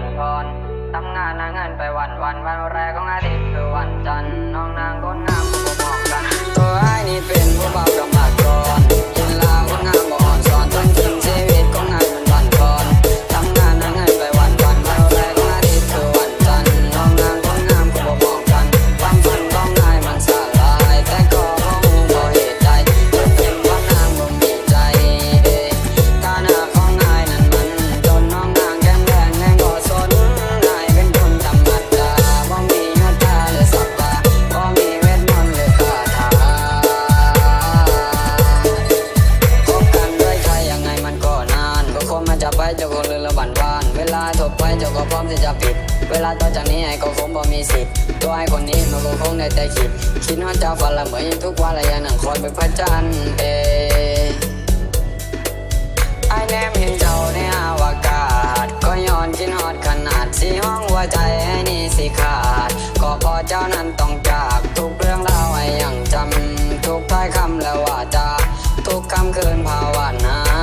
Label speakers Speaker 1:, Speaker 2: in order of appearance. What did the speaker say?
Speaker 1: ันก่อนทำงานหาเงินไปวันวันวันแรกของอาทิตย์คือวัน วบันวาน เวลาจบไปเจ้าก็พร้อมที่จะปิด เวลาต่อจากนี้ไอ้ก็คงบ่มีสิทธิ์ตัวไอ้คนนี้มันก็คงได้แต่คิด คิดฮอดเจ้าฝันละเหมือนทุกวันละยัะหนังคอยเป็นพระจันทร์เอไอ้แนมเห็นเจ้าในอวกาศ ก็ย้อนคิดฮอดขนาดสีห้องหัวใจไอ้นี่สิขาด ก็พอเจ้านั้นต้องจากทุกเรื่องราวไอ้ยังจำทุกถ้อยคำและว่าจาทุกคำคืนภาวนา